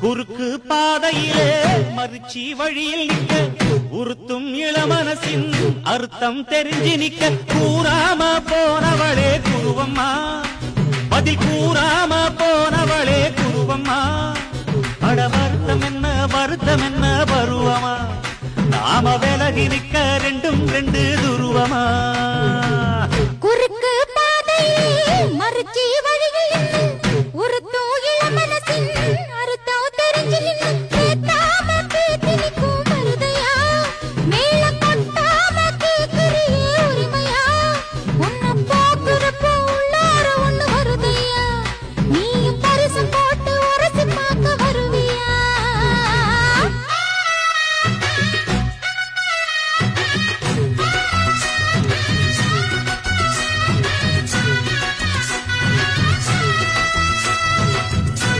குறுக்கு பாதையிலே மறுச்சி வழியில் நிற்க உறுத்தும் இளமனசின் அர்த்தம் தெரிஞ்சு நிற்க. கூறாம போனவளே குருவம்மா பதில் கூறாம போனவளே குருவம்மா. அட வருத்தம் என்ன வருத்தம் என்ன பருவமா நாம விலகி நிற்க ரெண்டும் ரெண்டு துருவமா? குறுக்கு பாதையிலே மறுச்சி வழியில்